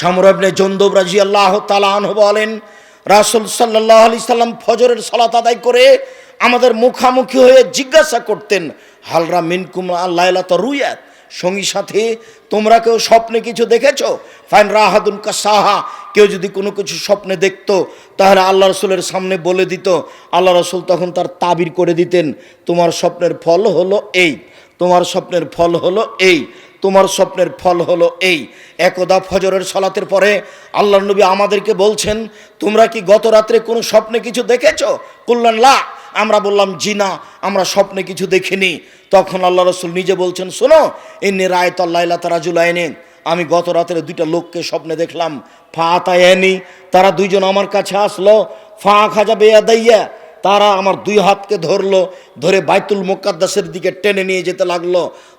সামরাবনে জন্দব রাজি আল্লাহ তালাহ বলেন, রাসুল সাল্লাহ আলি সাল্লাম ফজরের সলাত আদায় করে আমাদের মুখামুখি হয়ে জিজ্ঞাসা করতেন হালরা মিনকুম আল্লাহ রুয়াত সঙ্গী সাথে, তোমরা কেউ স্বপ্নে কিছু দেখেছ? ফাইন রাহাদুন সাহা কেউ যদি কোনো কিছু স্বপ্নে দেখতো, তাহলে আল্লাহ রসুলের সামনে বলে দিত। আল্লাহ রসুল তখন তার তাবির করে দিতেন, তোমার স্বপ্নের ফল হলো এই, তোমার স্বপ্নের ফল হলো এই। তোমার স্বপ্নের ফল হলো এই। একদা ফজরের সলাতের পরে আল্লাহ নবী আমাদেরকে বলছেন, তোমরা কি গত রাত্রে কোনো স্বপ্নে কিছু দেখেছ? কল্যাণ লা। আমরা বললাম জি না আমরা স্বপ্নে কিছু দেখিনি। তখন আল্লাহ রসুল নিজে বলছেন, শোনো এমনি রায় তল্লাইলা তারা জুলাইনে আমি গত রাতের দুইটা লোককে স্বপ্নে দেখলাম ফা আতায়ানি তারা দুইজন আমার কাছে আসলো ফা খাজা বেয়া দাইয়া তারা আমার দুই হাতকে ধরলো, ধরে বাইতুল মোকাদ্দাসের দিকে টেনে নিয়ে যেতে লাগল।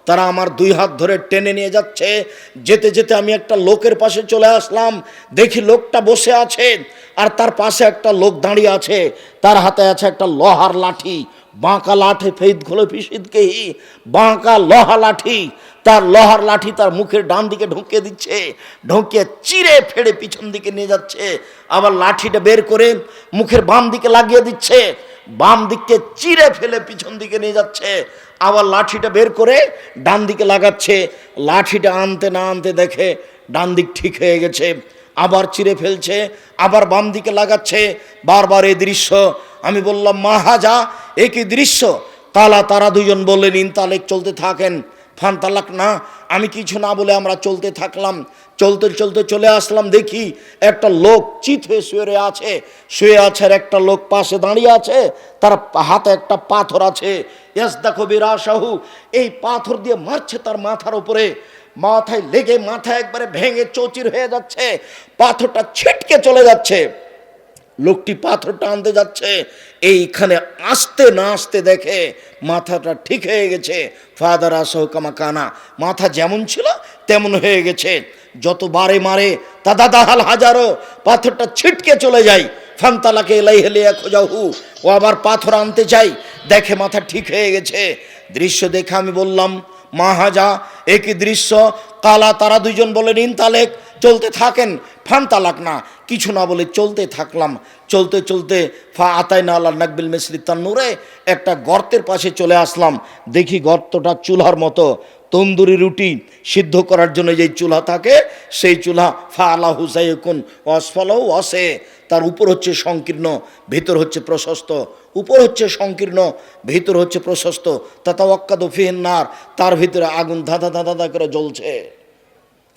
তারা আমার দুই হাত ধরে টেনে নিয়ে যাচ্ছে। যেতে যেতে আমি একটা লোকের পাশে চলে আসলাম। দেখি লোকটা বসে আছে আর তার পাশে একটা লোক দাঁড়িয়ে আছে। তার হাতে আছে একটা লোহার লাঠি। বাঁকা লাঠি ফেদ খোলো ফিসিদকেই বাঁকা লোহা লাঠি। তার লোহার লাঠি তার মুখের ডান দিকে ঢুকিয়ে দিচ্ছে। ঢুকিয়ে চিরে ফেড়ে পিছন দিকে নিয়ে যাচ্ছে। আবার লাঠিটা বের করে মুখের বাম দিকে লাগিয়ে দিচ্ছে। বাম দিককে চিরে ফেলে পিছন দিকে নিয়ে যাচ্ছে। আবার লাঠিটা বের করে ডান দিকে লাগাচ্ছে। লাঠিটা আনতে না আনতে দেখে ডান দিক ঠিক হয়ে গেছে। আবার চিরে ফেলছে, আবার বাম দিকে লাগাচ্ছে। বারবার এই দৃশ্য। আমি বললাম মাহাজা একই দৃশ্য? তালা তারা দুজন বললেন, ইনতালেক চলতে থাকেন। ফান তালাক না, আমি কিছু না বলে আমরা চলতে থাকলাম। চলতে চলতে চলে আসলাম, দেখি একটা লোক চিত হয়ে শুয়ে আছে। শুয়ে আছে আর একটা লোক পাশে দাঁড়িয়ে আছে, তার হাতে একটা পাথর আছে। ইয়াস দেখো বিরাসাহু, এই পাথর দিয়ে মারছে তার মাথার উপরে। মাথায় লেগে মাথা একবারে ভেঙে চৌচির হয়ে যাচ্ছে, পাথরটা ছিটকে চলে যাচ্ছে। লোকটি পাথরটা আনতে যাচ্ছে, এইখানে আসতে না আসতে দেখে মাথাটা ঠিক হয়ে গেছে। ফাদার আসহকামা কানা মাথা যেমন ছিল তেমন হয়ে গেছে। যত বারে মারে তা দাদাহাল হাজারো, পাথরটা ছিটকে চলে যায়। ফান্তালাকে এলাই হেলিয়া খোঁজাহু, ও আবার পাথর আনতে চাই। দেখে মাথা ঠিক হয়ে গেছে। দৃশ্য দেখে আমি বললাম মাহাজা একই দৃশ্য, কালা তারা দুইজন বলেন ইনতালেক চলতে থাকেন। ফান তালাক না। কিছু না বলে চলতে থাকলাম। চলতে চলতে ফা আতাই না আল্লাহ নাকবিল মিসরি তান্নুরে একটা গর্তের পাশে চলে আসলাম। দেখি গর্তটা চুলার মতো। তন্দুরি রুটি সিদ্ধ করার জন্য যেই চুলা থাকে, সেই চুলা ফা আলা হুসাইকুন অসফালাও অসে তার উপর হচ্ছে সংকীর্ণ, ভেতর হচ্ছে প্রশস্ত। উপর হচ্ছে সংকীর্ণ, ভেতর হচ্ছে প্রশস্ত। তাতা ওয়াক্কাদ ফিহিন্নার তার ভিতরে আগুন ধাঁধা ধাঁধা করে জ্বলছে।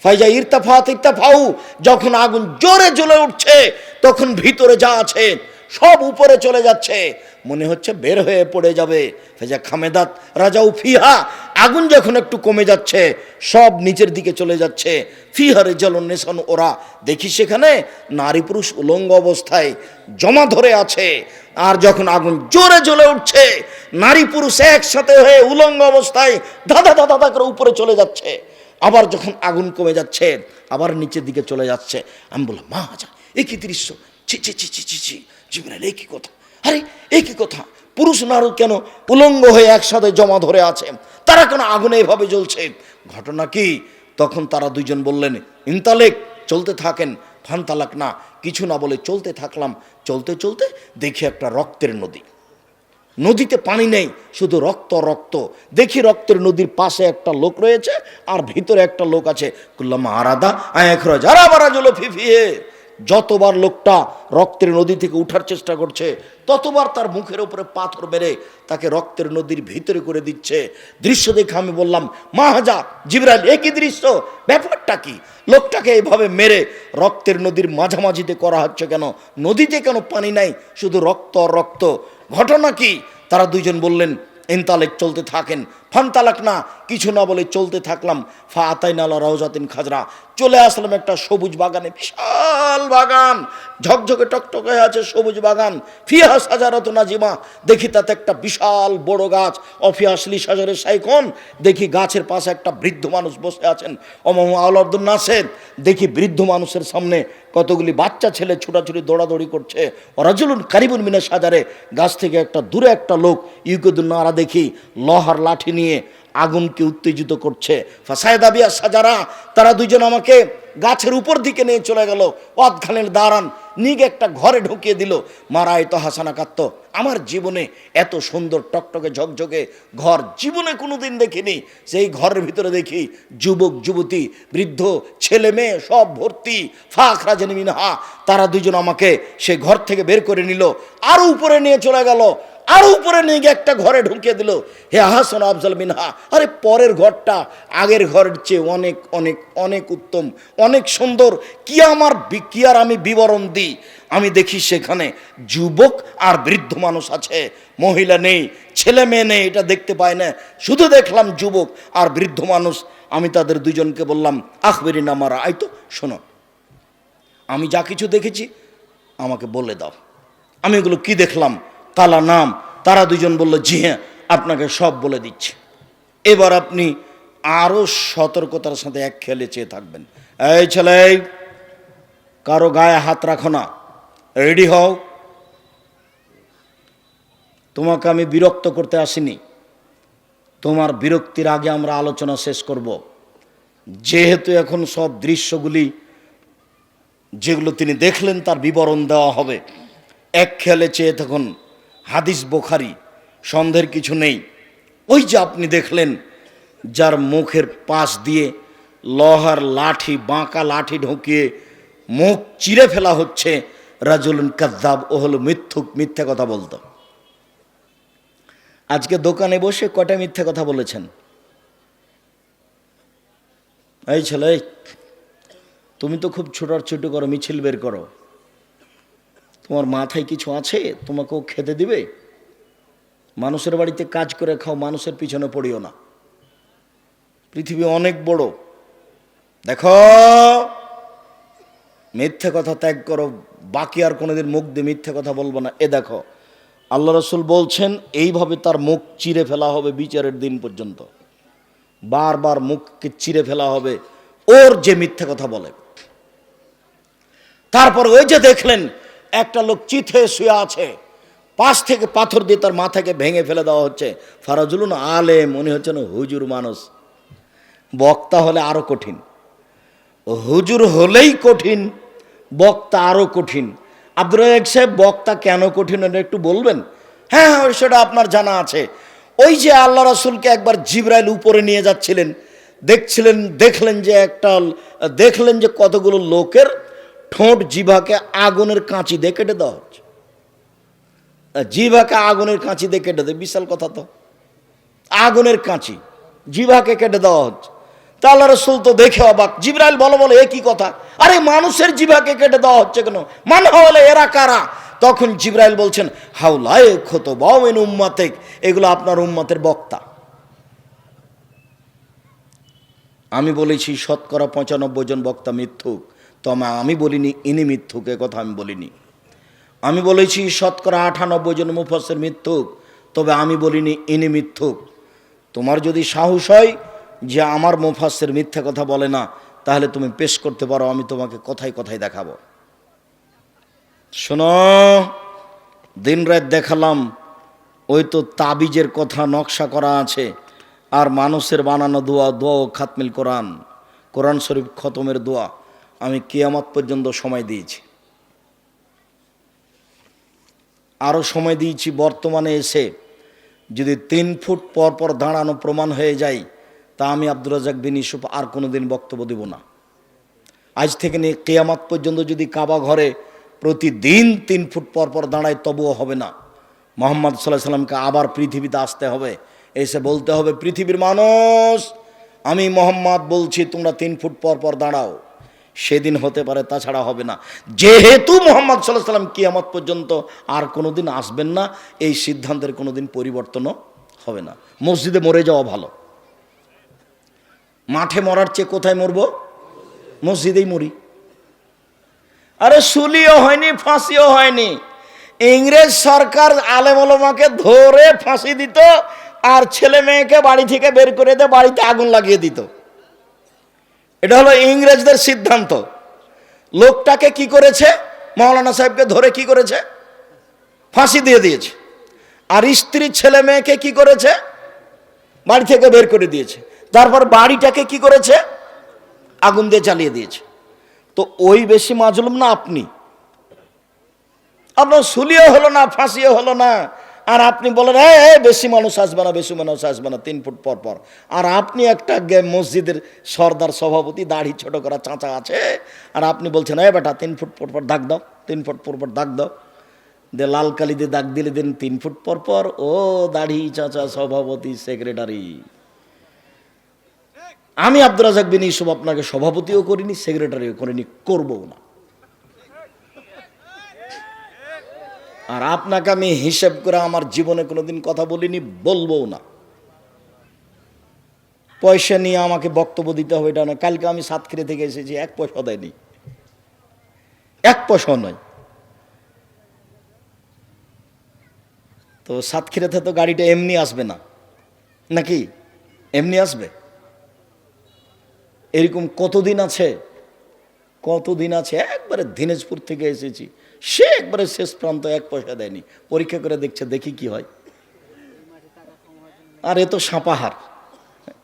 ফাইজা ইরতাফাত, ইরতাফাউ, যখন আগুন জোরে জ্বলে উঠছে, তখন ভিতরে যা আছে, সব উপরে চলে যাচ্ছে। মনে হচ্ছে বের হয়ে পড়ে যাবে। ফেজা খামেদাত, রাজাউ ফিহা, আগুন যখন একটু কমে যাচ্ছে, সব নিচের দিকে চলে যাচ্ছে। ফিহারে নেশন ওরা দেখি সেখানে নারী পুরুষ উলঙ্গ অবস্থায় জমা ধরে আছে। আর যখন আগুন জোরে জ্বলে উঠছে, নারী পুরুষ একসাথে হয়ে উলঙ্গ অবস্থায় দাদা দাদা করে উপরে চলে যাচ্ছে। আবার যখন আগুন কমে যাচ্ছে, আবার নিচের দিকে চলে যাচ্ছে, আমি বললাম, মা, যা, এ কি দৃশ্য? ছি ছি ছি ছি ছি ছি, জীবনের এই কথা? আরে কি কথা? পুরুষ নারী কেন উলঙ্গ হয়ে একসাথে জমা ধরে আছে? তারা কেন আগুনে এভাবে জ্বলছে? ঘটনা কি? তখন তারা দুইজন বললেন, ইনতালেক, চলতে থাকেন, ফান্তালাক না, কিছু না বলে চলতে থাকলাম। চলতে চলতে দেখি একটা রক্তের নদী। নদীতে পানি নেই, শুধু রক্ত রক্ত। দেখি রক্তের নদীর পাশে একটা লোক রয়েছে আর ভিতরে একটা লোক আছে। ফিফিয়ে যতবার লোকটা রক্তের নদী থেকে উঠার চেষ্টা করছে, ততবার তার মুখের উপরে পাথর বেড়ে তাকে রক্তের নদীর ভিতরে করে দিচ্ছে। দৃশ্য দেখে আমি বললাম, মা হাজা জিবরাল একই দৃশ্য? ব্যাপারটা কি? লোকটাকে এইভাবে মেরে রক্তের নদীর মাঝামাঝিতে করা হচ্ছে কেন? নদীতে কেন পানি নাই? শুধু রক্ত রক্ত। ঘটনা কি? তারা দুইজন বললেন এনতালেক চলতে থাকেন ফানতালাক না কিছু না বলে চলতে থাকলাম। ফা আতাইন আল্লাহ রওজাতিন খাজরা। চলে আসলাম একটা সবুজ বাগানে, বিশাল বাগান। ঝকঝকে টকটকে আছে সবুজ বাগান। ফিহা সাজারত নাজিমা। দেখি তাতে একটা বিশাল বড় গাছ। অফিয়াসলি সাজারের সাইকন। দেখি গাছের পাশে একটা বৃদ্ধ মানুষ বসে আছেন। অমম আউলাদ্দুল নাসেদ। দেখি বৃদ্ধ মানুষের সামনে কতগুলি বাচ্চা ছেলে ছোটাছুটি দৌড়াদৌড়ি করছে। রাজুলুন কারিবুল মিনা সাজারে। গাছ থেকে একটা দূরে একটা লোক ইউকুদুন্নারা দেখি। লহার লাঠি নিয়ে আগুনকে উত্তেজিত করছে। ফাসায়দাবিয়া সাজারা, তারা দুজন আমাকে গাছের উপর দিকে নিয়ে চলে গেল। অতখানের দাঁড়ান নিগে একটা ঘরে ঢুকিয়ে দিল। মারাই তো হাসানা কাত্ত আমার জীবনে এত সুন্দর টকটকে ঝকঝকে ঘর জীবনে কোনোদিন দেখিনি। সেই ঘরের ভিতরে দেখি যুবক, যুবতী, বৃদ্ধ, ছেলে মেয়ে সব ভর্তি, ফাঁক রাজেন মিনহা। তারা দুজন আমাকে সে ঘর থেকে বের করে নিল। আরও উপরে নিয়ে চলে গেল। আরও উপরে নিয়ে গিয়ে একটা ঘরে ঢুকিয়ে দিল। হে হাসান আফজাল মিনহা আরে পরের ঘরটা আগের ঘরের চেয়ে অনেক অনেক অনেক উত্তম, অনেক সুন্দর। কি আমার কি আর আমি বিবরণ দিই? আমি দেখি সেখানে যুবক আর বৃদ্ধ মানুষ আছে, মহিলা নেই, ছেলে মেয়ে নেই, এটা দেখতে পায় না। শুধু দেখলাম যুবক আর বৃদ্ধ মানুষ। আমি তাদের দুজনকে বললাম, আখবেরি নামারা আই তো, শোনো। আমি যা কিছু দেখেছি, আমাকে বলে দাও। আমি এগুলো কি দেখলাম? কালা নাম। তারা দুজন বলল, জি হ্যাঁ আপনাকে সব বলে দিচ্ছি। এবার আপনি আরও সতর্কতার সাথে এক খেলে চেয়ে থাকবেন। এই ছেলে, কারও গায়ে হাত রাখো না। রেডি হও। তোমাকে আমি বিরক্ত করতে আসিনি। তোমার বিরক্তির আগে আমরা আলোচনা শেষ করব। যেহেতু এখন সব দৃশ্যগুলি যেগুলো তিনি দেখলেন তার বিবরণ দেওয়া হবে। এক খেয়ালে চেয়ে তখন হাদিস বোখারি, সন্দেহের কিছু নেই। ওই যে আপনি দেখলেন যার মুখের পাশ দিয়ে লহার লাঠি, বাঁকা লাঠি ঢুকিয়ে মুখ চিরে ফেলা হচ্ছে, রাজুলুন কাদ্দাব ও হলো মিথ্যুক, মিথ্যে কথা বলতো। আজকে দোকানে বসে কটা মিথ্যে কথা বলেছেন? এই ছেলে, তুমি তো খুব ছোটার ছোট করো, মিছিল বের করো। তোমার মাথায় কিছু আছে? তোমাকেও খেতে দিবে? মানুষের বাড়িতে কাজ করে খাও, মানুষের পিছনে পড়িও না। পৃথিবী অনেক বড়। দেখো, মিথ্যে কথা ত্যাগ করো, বাকি আর কোনোদিন মুখ দিয়ে মিথ্যে কথা বলব না। এ দেখো, আল্লাহ রসুল বলছেন, এইভাবে তার মুখ চিরে ফেলা হবে বিচারের দিন পর্যন্ত। বারবার মুখকে চিরে ফেলা হবে, ওর যে মিথ্যে কথা বলে। তারপর ওই যে দেখলেন, একটা লোক চিথে শুয়ে আছে। পাশ থেকে পাথর দিয়ে তার মাথাকে ভেঙে ফেলে দেওয়া হচ্ছে। ফারাজুলুন আলে মনে হচ্ছে না হুজুর মানুষ। বক্তা হলে আরও কঠিন। হুজুর হলেই কঠিন, বক্তা আরও কঠিন। আব্দুল রাজাক সাহেব, বক্তা কেন কঠিন এটা একটু বলবেন? হ্যাঁ হ্যাঁ সেটা আপনার জানা আছে। ওই যে আল্লাহ রাসুলকে একবার জিব্রাইল উপরে নিয়ে যাচ্ছিলেন, দেখছিলেন, দেখলেন যে একটা, দেখলেন যে কতগুলো লোকের ঠোঁট জিভাকে আগুনের কাঁচি দিয়ে কেটে দেওয়া হচ্ছে। জিভাকে আগুনের কাঁচি দিয়ে কেটে দেয়, বিশাল কথা তো। আগুনের কাঁচি, জিভাকে কেটে দেওয়া হচ্ছে। তা আল্লাহ রসুল তো দেখে অবাক। জিব্রাইল বলো বলো, এ কি কথা? আরে মানুষের জিভাকে কেটে দেওয়া হচ্ছে কেন? মানে হলে এরা কারা? তখন জিব্রাইল বলছেন হাউলায় ক্ষত বাউন উম্মাতেক, এগুলো আপনার উম্মাতের বক্তা। আমি বলেছি, শতকরা পঁচানব্বই জন বক্তা মিথ্যুক। তবে আমি বলিনি, ইনি মিথ্যুক কথা আমি বলিনি। আমি বলেছি, শতকরা আটানব্বই জন মুফাসের মিথ্যুক, তবে আমি বলিনি ইনি মিথ্যুক। তোমার যদি সাহস হয় যে আমার মুফাসের মিথ্যা কথা বলে না, তাহলে তুমি পেশ করতে পারো, আমি তোমাকে কথায় কথায় দেখাবো। শোনো, দিন রাত দেখালাম, ওই তো তাবিজের কথা নকশা করা আছে, আর মানুষের বানানো দোয়া দোয়া ও খাতমিল কোরআন কোরআন শরীফ খতমের দোয়া, আমি কেয়ামত পর্যন্ত সময় দিয়েছি। আরও সময় দিয়েছি বর্তমানে এসে। যদি তিন ফুট পর পর দাঁড়ানো প্রমাণ হয়ে যায়, তা আমি আব্দুর রাজাক বিন ইসুফ আর কোনো দিন বক্তব্য দেব না। আজ থেকে নিয়ে কেয়ামাত পর্যন্ত যদি কাবা ঘরে প্রতিদিন তিন ফুট পর পর দাঁড়ায়, তবুও হবে না। মোহাম্মদ সাল্লাহ সাল্লামকে আবার পৃথিবীতে আসতে হবে। এসে বলতে হবে, পৃথিবীর মানুষ, আমি মোহাম্মদ বলছি তোমরা তিন ফুট পর পর দাঁড়াও। সেদিন হতে পারে, তাছাড়া হবে না। যেহেতু মোহাম্মদ সাল্লাহ সাল্লাম কিয়ামত পর্যন্ত আর কোনো দিন আসবেন না, এই সিদ্ধান্তের কোনো দিন পরিবর্তনও হবে না। মসজিদে মরে যাওয়া ভালো। মাঠে মরার চেয়ে কোথায় মরবো? মসজিদেই মরি। আরে সুলিও হয়নি, ফাঁসিও হয়নি। ইংরেজ সরকার আলেমলমাকে ধরে ফাঁসি দিত আর ছেলে মেয়েকে বাড়ি থেকে বের করে দিয়ে বাড়িতে আগুন লাগিয়ে দিত। এটা হলো ইংরেজদের সিদ্ধান্ত। লোকটাকে কি করেছে? মৌলানা সাহেবকে ধরে কি করেছে? ফাঁসি দিয়ে দিয়েছে। আর স্ত্রী ছেলে মেয়েকে কি করেছে? বাড়ি থেকে বের করে দিয়েছে। তারপর বাড়িটাকে কি করেছে? আগুন দিয়ে চালিয়ে দিয়েছে। তো ওই বেশি মাজলুম না আপনি? আপনার সুলিও হলো না, ফাঁসিও হলো না। আর আপনি বলেন "এই, এই, বেশি মানুষ আসবে না বেশি মানুষ আসবে না। তিন ফুট পর পর। আর আপনি একটা মসজিদের সর্দার সভাপতি দাড়ি ছোট করা চাঁচা আছে আর আপনি বলছেন এই বেটা তিন ফুট পর পর দাগ দাও তিন ফুট পর পর দাগ দাও। দে লাল কালি দিয়ে দাগ দিলে দিন তিন ফুট পর পর ও দাড়ি চাচা সভাপতি সেক্রেটারি। আমি আব্দুর রাজাক বিন ইসুফ আপনাকে সভাপতিও করিনি সেক্রেটারিও করিনি করবও না। আর আপনাকে আমি হিসেব করে আমার জীবনে কোনোদিন কথা বলিনি বলব না। পয়সা নিয়ে আমাকে বক্তব্য দিতে হবে, এটা না কালকে আমি সাতক্ষীরা থেকে এসেছি, এক পয়সা দেয়নি। এক পয়সা নয়। তো সাতক্ষীরাতে তো গাড়িটা এমনি আসবে না। নাকি? এমনি আসবে? এরকম কতদিন আছে? কতদিন আছে? একবারে দিনাজপুর থেকে এসেছি। সে একবারে শেষ প্রান্ত, এক পয়সা দেয়নি। পরীক্ষা করে দেখছে, দেখি কি হয়। আর এ তো সাপাহার।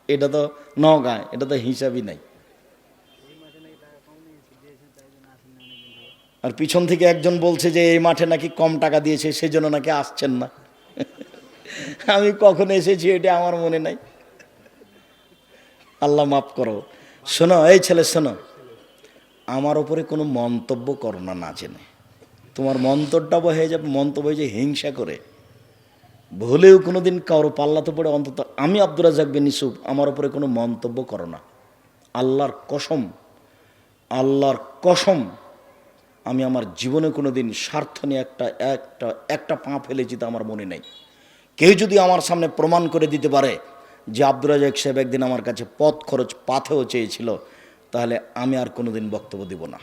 এটা তো নগাঁ এটা তো হিসাবই নাই। আর পিছন থেকে একজন বলছে যে, এই মাঠে নাকি কম টাকা দিয়েছে, সেজন্য নাকি আসছেন না। আমি কখন এসেছি, এটা আমার মনে নাই। আল্লাহ মাফ করো। শোনো, এই ছেলে, শোনো। আমার ওপরে কোনো মন্তব্য করো না না জেনে। তোমার মন্তব্যটা হয়ে যাবে মন্তব্য হয়ে যে হিংসা করে। ভুলেও কোনো দিন কারও পাল্লাতে পড়ে, অন্তত আমি আব্দুর রাজাক বিন ইসুফ আমার ওপরে কোনো মন্তব্য করো না। আল্লাহর কসম আল্লাহর কসম, আমি আমার জীবনে কোনো দিন স্বার্থ নিয়ে একটা একটা একটা পা ফেলেছি তা আমার মনে নেই। কেউ যদি আমার সামনে প্রমাণ করে দিতে পারে যে আব্দুর রাজাক সাহেব একদিন আমার কাছে পথ খরচ পাথেও চেয়েছিল, তাহলে আমি আর কোনো দিন বক্তব্য দিব না।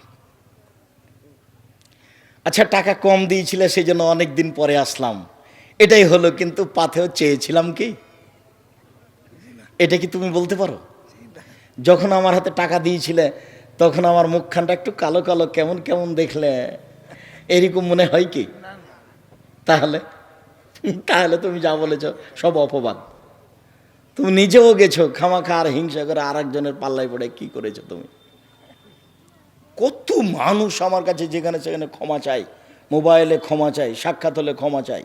আচ্ছা টাকা কম দিয়েছিলে সেই জন্য অনেক দিন পরে আসলাম। এটাই হলো, কিন্তু পাথেও চেয়েছিলাম কি? এটা কি তুমি বলতে পারো? যখন আমার হাতে টাকা দিয়েছিলে, তখন আমার মুখখানটা একটু কালো কালো, কেমন কেমন দেখলে। এরকম মনে হয় কি? তাহলে তাহলে তুমি যা বলেছ, সব অপবাদ। তুমি নিজেও গেছো, খামাখা আর হিংসা করে আর একজনের পাল্লায় পড়ে কি করেছ তুমি? কত মানুষ আমার কাছে যেখানে সেখানে ক্ষমা চাই মোবাইলে ক্ষমা চাই সাক্ষাৎ হলে ক্ষমা চাই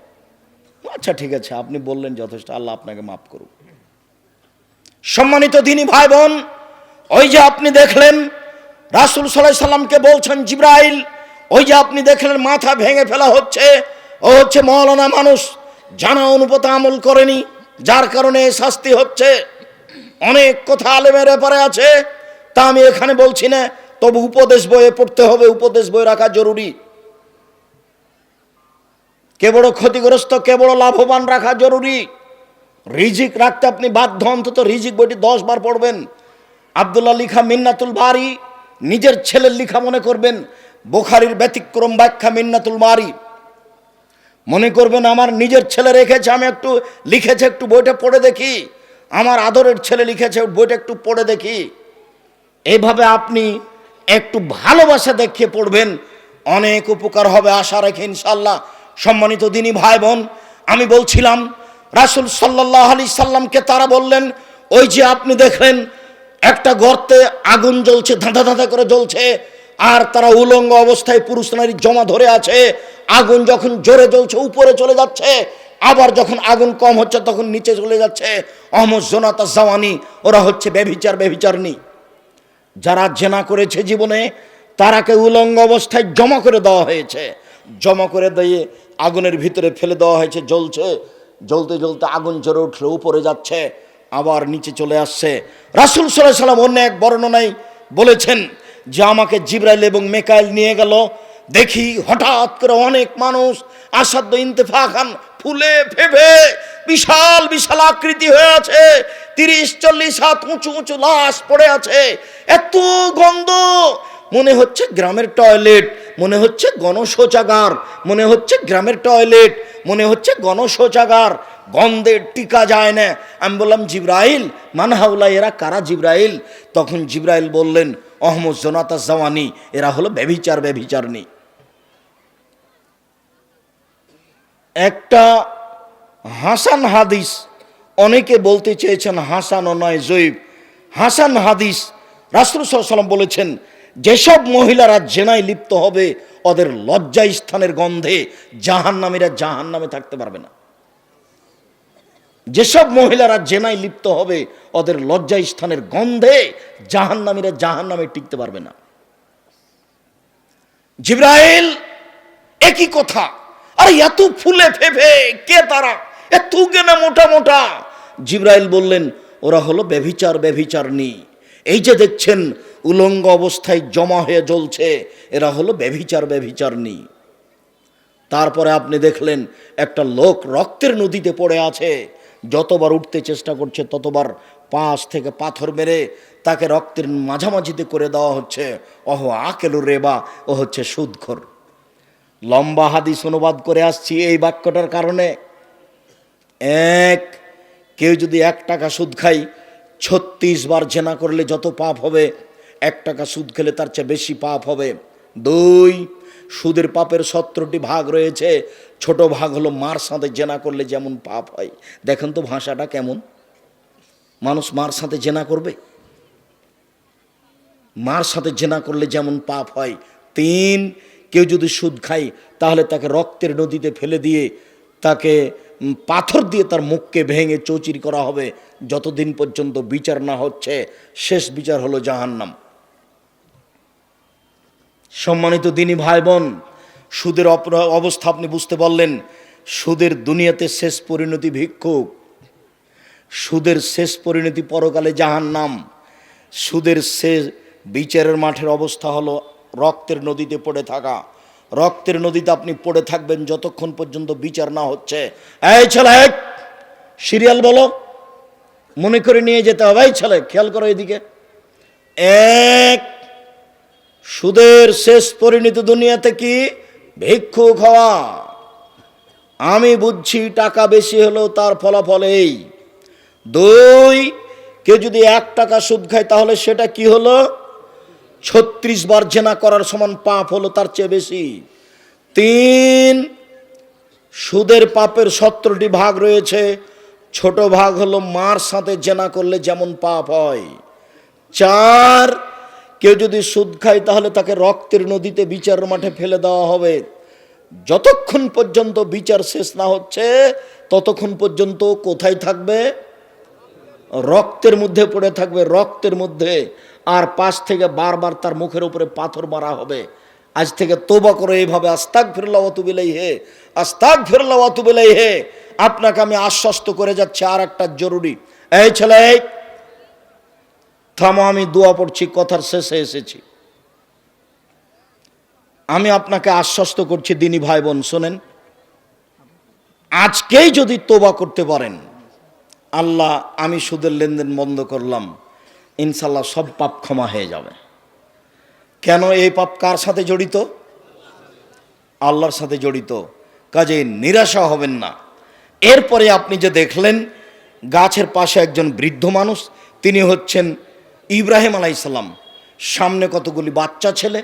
আচ্ছা ঠিক আছে, আপনি বললেন যথেষ্ট, আল্লাহ আপনাকে মাফ করুক। সম্মানিত দিনী ভাই বোন ওই যে আপনি দেখলেন, রাসুল সাল্লাহ সাল্লামকে বলছেন জিব্রাইল, ওই যে আপনি দেখলেন মাথা ভেঙে ফেলা হচ্ছে, ও হচ্ছে মৌলানা মানুষ, জানা অনুপত আমল করেনি, যার কারণে শাস্তি হচ্ছে। অনেক কথা আলেমের ব্যাপারে আছে, তা আমি এখানে বলছি না। তবে উপদেশ বইয়ে পড়তে হবে, উপদেশ বই রাখা জরুরি। কে বড় ক্ষতিগ্রস্ত, কে বড় লাভবান রাখা জরুরি। রিজিক রাখতে আপনি বাধ্য, অন্তত রিজিক বইটি দশ বার পড়বেন। আবদুল্লাহ লিখা মিন্নাতুল বারি, নিজের ছেলের লিখা মনে করবেন, বোখারির ব্যতিক্রম ব্যাখ্যা মিন্নাতুল বারি। মনে করবেন, আমার নিজের ছেলে রেখেছে, আমি একটু লিখেছে, একটু বইটা পড়ে দেখি। আমার আদরের ছেলে লিখেছে, বইটা একটু পড়ে দেখি। এইভাবে আপনি একটু ভালোবাসা দেখিয়ে পড়বেন। অনেক উপকার হবে আশা রেখে ইনশাল্লাহ সম্মানিত দিনী ভাই বোন আমি বলছিলাম, রাসুল সাল্লাহ আলি সাল্লামকে তারা বললেন, ওই যে আপনি দেখলেন, একটা গর্তে আগুন জ্বলছে, ধাঁধা ধাঁধা করে জ্বলছে, আর তারা উলঙ্গ অবস্থায় পুরুষ নারী জমা ধরে আছে, আগুন যখন জোরে জ্বলছে, উপরে চলে যাচ্ছে, আবার যখন আগুন কম হচ্ছে, তখন নিচে চলে যাচ্ছে। অহমদ জোনাতা জাওয়ানি, ওরা হচ্ছে বেভিচার বেভিচারনি যারা জেনা করেছে জীবনে, তারাকে উলঙ্গ অবস্থায় জমা করে দেওয়া হয়েছে। জমা করে দিয়ে আগুনের ভিতরে ফেলে দেওয়া হয়েছে, জ্বলছে। জ্বলতে জ্বলতে আগুন জ্বরে উঠলে, উপরে যাচ্ছে, আবার নিচে চলে আসছে। রাসুল সাল্লাহ সাল্লাম অন্য এক বর্ণনায় বলেছেন যে, আমাকে জিব্রাইল এবং মেকাইল নিয়ে গেল। দেখি হঠাৎ করে অনেক মানুষ আসাধ্য ইন্তেফা খান ফুলে ফেভে বিশাল বিশাল আকৃতি হয়ে আছে। তিরিশ, চল্লিশ হাত উঁচু উঁচু লাশ পড়ে আছে। এত গন্ধ। মনে হচ্ছে গ্রামের টয়লেট, মনে হচ্ছে গণশৌচাগার, মনে হচ্ছে গ্রামের টয়লেট, মনে হচ্ছে গণশৌচাগার। গন্ধের টিকা যায় না। আমি বললাম, জিব্রাইল মানহাউলা এরা কারা জিব্রাইল? তখন জিব্রাইল বললেন, অহমদ জোনাতা জওয়ানি এরা হলো ব্যভিচার ব্যভিচারনি একটা হাসান হাদিস, অনেকে বলতে চেয়েছেন হাসান ও নয় জৈব হাসান হাদিস, রাসুল সাল্লাম বলেছেন, যেসব মহিলারা জেনায় লিপ্ত হবে, ওদের লজ্জা স্থানের গন্ধে জাহান্নামীরা জাহান নামে থাকতে পারবে না। যেসব মহিলারা জেনায় লিপ্ত হবে, ওদের লজ্জা স্থানের গন্ধে জাহান্নামীরা জাহান নামে টিকতে পারবে না। জিব্রাইল, একই কথা, আরে, এত ফুলে ফেফে কে তারা? এত কেনা মোটা মোটা? জিব্রাইল বললেন, ওরা হলো ব্যভিচার ব্যভিচার নি এই যে দেখছেন, উলঙ্গ অবস্থায় জমা হয়ে জ্বলছে, এরা হলো ব্যভিচার ব্যভিচার নি তারপরে আপনি দেখলেন, একটা লোক রক্তের নদীতে পড়ে আছে। যতবার উঠতে চেষ্টা করছে, ততবার পাশ থেকে পাথর মেরে তাকে রক্তের মাঝামাঝিতে করে দেওয়া হচ্ছে। অহ আকেলু রেবা, ও হচ্ছে সুদখোর। লম্বা হাদিস অনুবাদ করে আসছি এই বাক্যটার কারণে। এক, কেউ যদি এক টাকা সুদ খাই ছত্রিশ বার জেনা করলে যত পাপ হবে, এক টাকা সুদ খেলে তার চেয়ে বেশি পাপ হবে। দুই, সুদের পাপের সত্তরটি ভাগ রয়েছে, ছোট ভাগ হলো মার সাথে জেনা করলে যেমন পাপ হয়। দেখেন তো ভাষাটা কেমন? মানুষ মার সাথে জেনা করবে? মার সাথে জেনা করলে যেমন পাপ হয়। তিন, কেউ যদি সুদ খায়, তাহলে তাকে রক্তের নদীতে ফেলে দিয়ে তাকে পাথর দিয়ে তার মুখকে ভেঙে চৌচির করা হবে। যতদিন পর্যন্ত বিচার না হচ্ছে, শেষ বিচার হলো জাহান্নাম। সম্মানিত দিনী ভাই বোন সুদের অবস্থা আপনি বুঝতে পারলেন, সুদের দুনিয়াতে শেষ পরিণতি ভিক্ষুক। সুদের শেষ পরিণতি পরকালে জাহান্নাম। সুদের শেষ বিচারের মাঠের অবস্থা হলো রক্তের নদীতে পড়ে থাকা। রক্তের নদীতে আপনি পড়ে থাকবেন যতক্ষণ পর্যন্ত বিচার না হচ্ছে। এই ছেলে এই, সিরিয়াল বলো। মনে করে নিয়ে যেতে হবে। এই ছেলে খেয়াল করো এদিকে। এক সুদের শেষ পরিণতি দুনিয়াতে কি? ভিক্ষুক হওয়া। আমি বুঝছি টাকা বেশি হলেও তার ফলাফল এই। দুই কেউ যদি এক টাকা সুদ খায় তাহলে সেটা কি হলো? ছত্রিশ বার জেনা করার সমান পাপ হলো তার চেয়ে বেশি। তিন, সুদের পাপের সত্তরটি ভাগ রয়েছে। ছোট ভাগ হলো মার সাথে জেনা করলে যেমন পাপ হয়। চার, কেউ যদি সুদ খায় তাহলে তাকে রক্তের নদীতে বিচার মাঠে ফেলে দেওয়া হবে। যতক্ষণ পর্যন্ত বিচার শেষ না হচ্ছে, ততক্ষণ পর্যন্ত কোথায় থাকবে? রক্তের মধ্যে পড়ে থাকবে, রক্তের মধ্যে। আর পাশ থেকে বারবার তার মুখের উপরে পাথর মারা হবে। আজ থেকে তোবা করে এইভাবে আস্তাক ফিরল্লা অতুবিলাই হে আস্তাক ফিরল্লা অতুবিলাই হে আপনাকে আমি আশ্বস্ত করে যাচ্ছি আর একটা জরুরি। এই ছেলে থামো, আমি দোয়া পড়ছি, কথার শেষে এসেছি। আমি আপনাকে আশ্বস্ত করছি, দিনী ভাই বোন শোনেন। আজকেই যদি তোবা করতে পারেন, আল্লাহ, আমি সুদের লেনদেন বন্ধ করলাম। ইনশাল্লাহ সব পাপ ক্ষমা হয়ে যাবে। কেন এই পাপ কার সাথে জড়িত? আল্লাহর সাথে জড়িত। কাজে নিরাশা হবেন না। এরপরে আপনি যে দেখলেন, গাছের পাশে একজন বৃদ্ধ মানুষ, তিনি হচ্ছেন ইব্রাহিম আলাইসাল্লাম সামনে কতগুলি বাচ্চা ছেলে।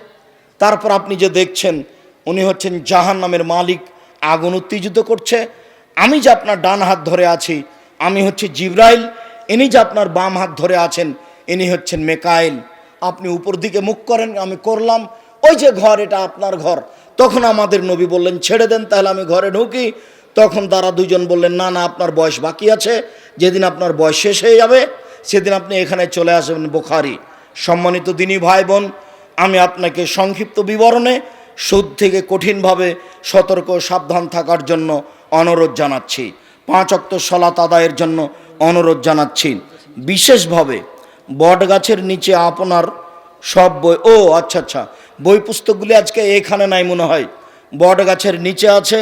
তারপর আপনি যে দেখছেন, উনি হচ্ছেন জাহান নামের মালিক, আগুন উত্তেজিত করছে। আমি যে আপনার ডান হাত ধরে আছি, আমি হচ্ছে জিব্রাইল, ইনি যে আপনার বাম হাত ধরে আছেন ইনি হচ্ছেন মেকাইল। আপনি উপর দিকে মুখ করেন, আমি করলাম। ওই যে ঘর, এটা আপনার ঘর। তখন আমাদের নবী বললেন, ছেড়ে দেন, তাহলে আমি ঘরে ঢুকি। তখন তারা দুজন বললেন, না না, আপনার বয়স বাকি আছে। যেদিন আপনার বয়স শেষ হয়ে যাবে, সেদিন আপনি এখানে চলে আসবেন বোখারি। সম্মানিত দিনী ভাই বোন আমি আপনাকে সংক্ষিপ্ত বিবরণে সুদ থেকে কঠিনভাবে সতর্ক সাবধান থাকার জন্য অনুরোধ জানাচ্ছি। পাঁচ অক্ত সলাত আদায়ের জন্য অনুরোধ জানাচ্ছি। বিশেষভাবে বট গাছের নিচে আপনার সব বই। ও আচ্ছা আচ্ছা। বই পুস্তকগুলি আজকে এখানে নাই মনে হয়। বট গাছের নিচে আছে